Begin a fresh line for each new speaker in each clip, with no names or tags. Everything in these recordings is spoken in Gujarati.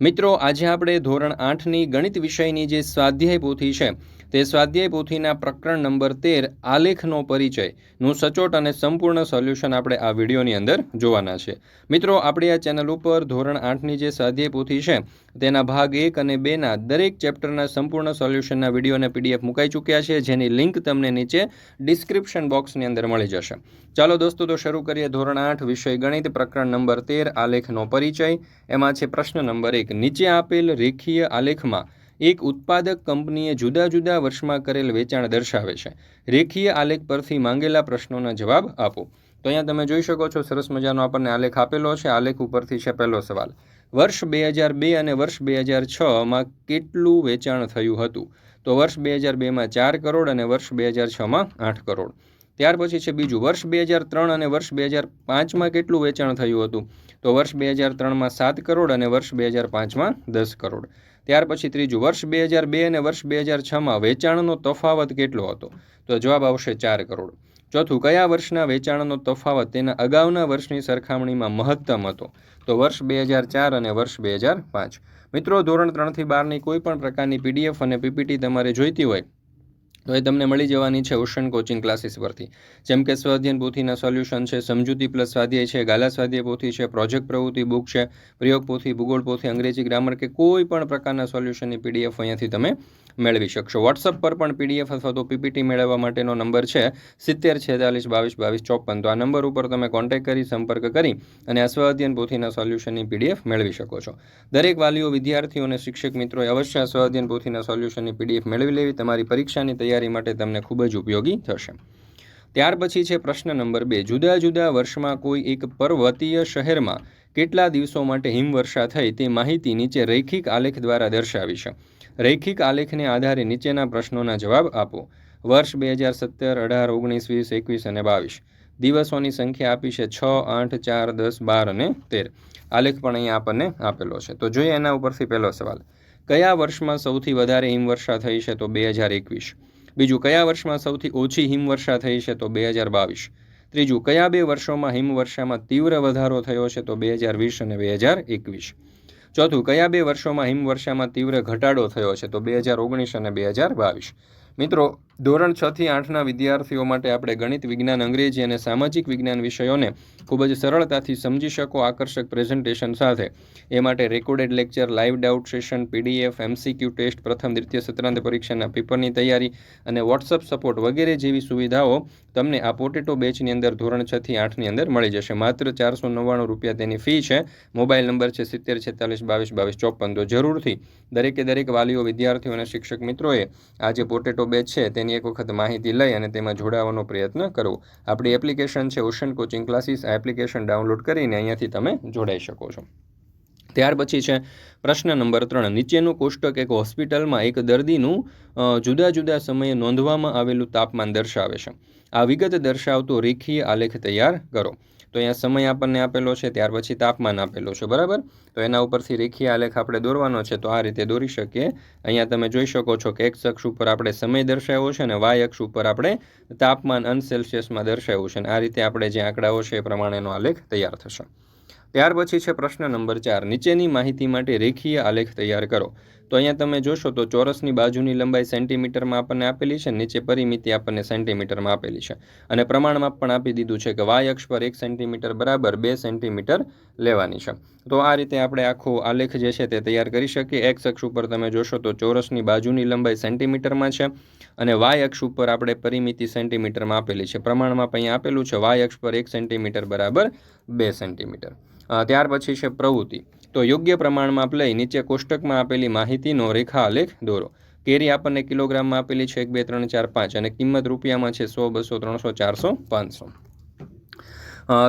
મિત્રો, આજે આપણે ધોરણ આઠની ગણિત વિષયની જે સ્વાધ્યાય પોથી છે, તે સ્વાધ્યાય પોથીના પ્રકરણ નંબર તેર, આલેખનો પરિચયનું સચોટ અને સંપૂર્ણ સોલ્યુશન આપણે આ વિડીયોની અંદર જોવાના છે. મિત્રો, આપણી આ ચેનલ ઉપર ધોરણ આઠની જે સ્વાધ્યાય પોથી છે, તેના ભાગ એક અને બેના દરેક ચેપ્ટરના સંપૂર્ણ સોલ્યુશનના વીડિયો અને પીડીએફ મુકાઈ ચૂક્યા છે, જેની લિંક તમને નીચે ડિસ્ક્રિપ્શન બોક્સની અંદર મળી જશે. ચાલો દોસ્તો, તો શરૂ કરીએ ધોરણ આઠ વિષય ગણિત પ્રકરણ નંબર તેર, આલેખનો પરિચય. એમાં છે પ્રશ્ન નંબર એક. નીચે આપેલ રેખીય આલેખમાં એક ઉત્પાદક કંપનીએ જુદા જુદા વર્ષમાં કરેલ વેચાણ દર્શાવે છે. રેખીય આલેખ પરથી માંગેલા પ્રશ્નોના જવાબ આપો. તો અહીંયા તમે જોઈ શકો છો, સરસ મજાનો આપણને આલેખ આપેલો છે. આલેખ ઉપરથી છે પહેલો સવાલ. વર્ષ બે હજાર બે અને વર્ષ બે હજાર છમાં કેટલું વેચાણ થયું હતું? તો વર્ષ બે હજાર બેમાં ચાર કરોડ અને વર્ષ બે હજાર છમાં આઠ કરોડ. ત્યાર પછી છે બીજું, વર્ષ બે હજાર ત્રણ અને વર્ષ બે હજાર પાંચમાં કેટલું વેચાણ થયું હતું? તો વર્ષ બે હજાર ત્રણમાં સાત કરોડ અને વર્ષ બે હજાર પાંચમાં દસ કરોડ. ત્યાર પછી ત્રીજું, વર્ષ બે હજાર બે અને વર્ષ બે હજાર છમાં વેચાણનો તફાવત કેટલો હતો? તો જવાબ આવશે ચાર કરોડ. ચોથું, કયા વર્ષના વેચાણનો તફાવત તેના અગાઉના વર્ષની સરખામણીમાં મહત્તમ હતો? તો વર્ષ બે હજાર ચાર અને વર્ષ બે હજાર પાંચ. મિત્રો, ધોરણ ત્રણથી બારની કોઈ પણ પ્રકારની પીડીએફ અને પીપીટી તમારે જોઈતી હોય તો એ તમને મળી જવાની છે ઓશન કોચિંગ ક્લાસીસ પરથી. જેમ કે સ્વાધ્યાયન પોથીના સોલ્યુશન છે, સમજૂતી પ્લસ સ્વાધ્યાય છે, ગાલા સ્વાધ્યાય પોથી છે, પ્રોજેક્ટ પ્રવૃત્તિ બુક છે, પ્રયોગ પોથી, ભૂગોળ પોથી, અંગ્રેજી ગ્રામર કે કોઈ પણ પ્રકારના સોલ્યુશનની પીડીએફ અહીંયાથી તમે મેળવી શકશો. વોટ્સઅપ પર પણ પીડીએફ અથવા તો પીપીટી મેળવવા માટેનો નંબર છે સિત્તેર છેતાલીસ બાવીસ બાવીસ ચોપન. તો આ નંબર ઉપર તમે કોન્ટેક્ટ કરી, સંપર્ક કરી અને આ પોથીના સોલ્યુશનની પીડીએફ મેળવી શકો છો. દરેક વાલીઓ, વિદ્યાર્થીઓ અને શિક્ષક મિત્રોએ અવશ્ય આ સ્વાધ્યાયન પોથીના સોલ્યુશનની પીડીએફ મેળવી લેવી. તમારી પરીક્ષાની તૈયારી માટે તમને ખૂબ જ ઉપયોગી થશે. ત્યાર પછી છે પ્રશ્ન નંબર બે. જુદા જુદા વર્ષમાં કોઈ એક પર્વતીય શહેરમાં કેટલા દિવસો માટે હિમવર્ષા થઈ તે માહિતી નીચે રૈખિક આલેખ દ્વારા દર્શાવી છે. રૈખિક આલેખને આધારે નીચેના પ્રશ્નોના જવાબ આપો. વર્ષ બે હજાર સત્તર, અઢાર, ઓગણીસ, વીસ, એકવીસ અને બાવીસ. દિવસોની સંખ્યા આપી છે છ, આઠ, ચાર, દસ, બાર અને તેર. આલેખ પણ અહીંયા આપણને આપેલો છે. તો જોઈએ એના ઉપરથી પહેલો સવાલ. કયા વર્ષમાં સૌથી વધારે હિમવર્ષા થઈ છે તો બે હજાર એકવીસ? બીજું, કયા વર્ષમાં સૌથી ઓછી હિમવર્ષા થઈ છે તો બે હજાર બાવીસ? ત્રીજું, કયા બે વર્ષોમાં હિમવર્ષામાં તીવ્ર વધારો થયો છે તો બે હજાર વીસ અને બે હજાર એકવીસ? ચોથું, કયા બે વર્ષોમાં હિમવર્ષામાં તીવ્ર ઘટાડો થયો છે? તો બે હજાર ઓગણીસ અને બે હજાર બાવીસ. મિત્રો ધોરણ છ થી આઠના વિદ્યાર્થીઓ માટે આપણે ગણિત વિજ્ઞાન, અંગ્રેજી અને સામાજિક વિજ્ઞાન વિષયોને ખૂબ જ સરળતાથી સમજી શકો આકર્ષક પ્રેઝન્ટેશન સાથે. એ માટે recorded lecture live doubt session PDF MCQ test પ્રથમ, દ્વિતીય સત્રાંત પરીક્ષાના પેપરની તૈયારી અને વોટ્સઅપ સપોર્ટ વગેરે જેવી સુવિધાઓ તમને આ પોટેટો બેચની અંદર ધોરણ છ થી આઠની અંદર મળી જશે. માત્ર ચારસો નવ્વાણું રૂપિયા તેની ફી છે. મોબાઈલ નંબર છે સિત્તેર, છેતાલીસ, બાવીસ બાવીસ, ચોપન. તો જરૂરથી દરેકે દરેક વાલીઓ, વિદ્યાર્થીઓ અને શિક્ષક મિત્રોએ આ જે પોટેટો બેચ છે તેની એક વખત માહિતી લઈ અને તેમાં જોડાવાનો પ્રયત્ન કરો આપણી એપ્લિકેશન છે ઓશન કોચિંગ ક્લાસીસ. આ એપ્લિકેશન ડાઉનલોડ કરીને અહીંયાથી તમે જોડાઈ શકો છો. ત્યાર પછી છે પ્રશ્ન નંબર ત્રણ. નીચેનું કોષ્ટક એક હોસ્પિટલમાં એક દર્દીનું જુદા જુદા સમયે નોંધવામાં આવેલું તાપમાન દર્શાવે છે. આ વિગત દર્શાવતો રેખીય આલેખ તૈયાર કરો. તો અહીંયા સમય આપણને આપેલો છે, ત્યાર પછી તાપમાન આપેલો છે, બરાબર? તો એના ઉપરથી રેખીય આલેખ આપણે દોરવાનો છે, તો આ રીતે દોરી શકીએ. અહીંયા તમે જોઈ શકો છો કે એક્સ અક્ષ ઉપર આપણે સમય દર્શાવ્યો છે અને વાય અક્ષ ઉપર આપણે તાપમાન સેલ્સિયસમાં દર્શાવ્યું છે. અને આ રીતે આપણે જે આંકડાઓ છે એ પ્રમાણેનો આલેખ તૈયાર થશે. ત્યાર પછી છે પ્રશ્ન નંબર ચાર. નીચેની માહિતી માટે રેખીય આલેખ તૈયાર કરો. તો અહીંયા તમે જોશો તો ચોરસની બાજુની લંબાઈ સેન્ટીમીટરમાં આપણને આપેલી છે, નીચે પરિમિતિ આપણને સેન્ટીમીટરમાં આપેલી છે. અને પ્રમાણમાં પણ આપી દીધું છે કે વાય અક્ષ પર એક સેન્ટીમીટર બરાબર બે સેન્ટીમીટર લેવાની છે. તો આ રીતે આપણે આખો આલેખ જે છે તે તૈયાર કરી શકીએ. એક્સ અક્ષ ઉપર તમે જોશો તો ચોરસની બાજુની લંબાઈ સેન્ટીમીટરમાં છે અને વાય અક્ષ ઉપર આપણે પરિમિતિ સેન્ટીમીટરમાં આપેલી છે. પ્રમાણમાં અહીંયા આપેલું છે વાય અક્ષ પર એક સેન્ટીમીટર બરાબર બે સેન્ટીમીટર. ત્યાર પછી છે પ્રવૃત્તિ. તો યોગ્ય પ્રમાણમાં લઈ નીચે કોષ્ટકમાં આપેલી માહિતીનો રેખાલેખ દોરો. કેરી આપણને કિલોગ્રામમાં આપેલી છે એક, બે, ત્રણ, ચાર, પાંચ અને કિંમત રૂપિયામાં છે સો, બસો, ત્રણસો, ચારસો, પાંચસો.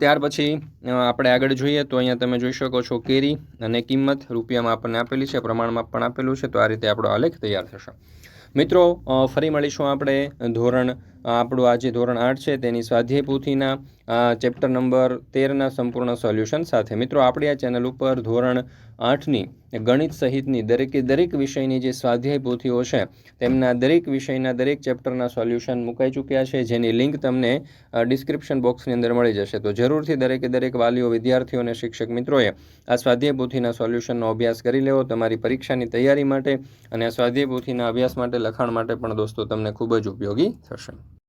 ત્યાર પછી આપણે આગળ જોઈએ તો અહીંયા તમે જોઈ શકો છો કેરી અને કિંમત રૂપિયામાં આપણને આપેલી છે, પ્રમાણમાં પણ આપેલું છે, તો આ રીતે આપણો આલેખ તૈયાર થશે. મિત્રો ફરી મળીશું આપણે ધોરણ આપણું આ જે ધોરણ આઠ છે તેની સ્વાધ્યાય પોથીના ચેપ્ટર નંબર તેરના સંપૂર્ણ સોલ્યુશન સાથે. મિત્રો, આપણી આ ચેનલ ઉપર ધોરણ આઠની ગણિત સહિતની દરેકે દરેક વિષયની જે સ્વાધ્યાય પોથીઓ છે, તેમના દરેક વિષયના દરેક ચેપ્ટરના સોલ્યુશન મુકાઈ ચૂક્યા છે. જેની લિંક તમને ડિસ્ક્રિપ્શન બોક્સની અંદર મળી જશે. તો જરૂરથી દરેકે દરેક વાલીઓ, વિદ્યાર્થીઓ અને શિક્ષક મિત્રોએ આ સ્વાધ્યાય પોથીના સોલ્યુશનનો અભ્યાસ કરી લેવો. તમારી પરીક્ષાની તૈયારી માટે અને સ્વાધ્યાય પોથીના અભ્યાસ માટે લખાણ માટે પણ દોસ્તો, તમને ખૂબ જ ઉપયોગી થશે.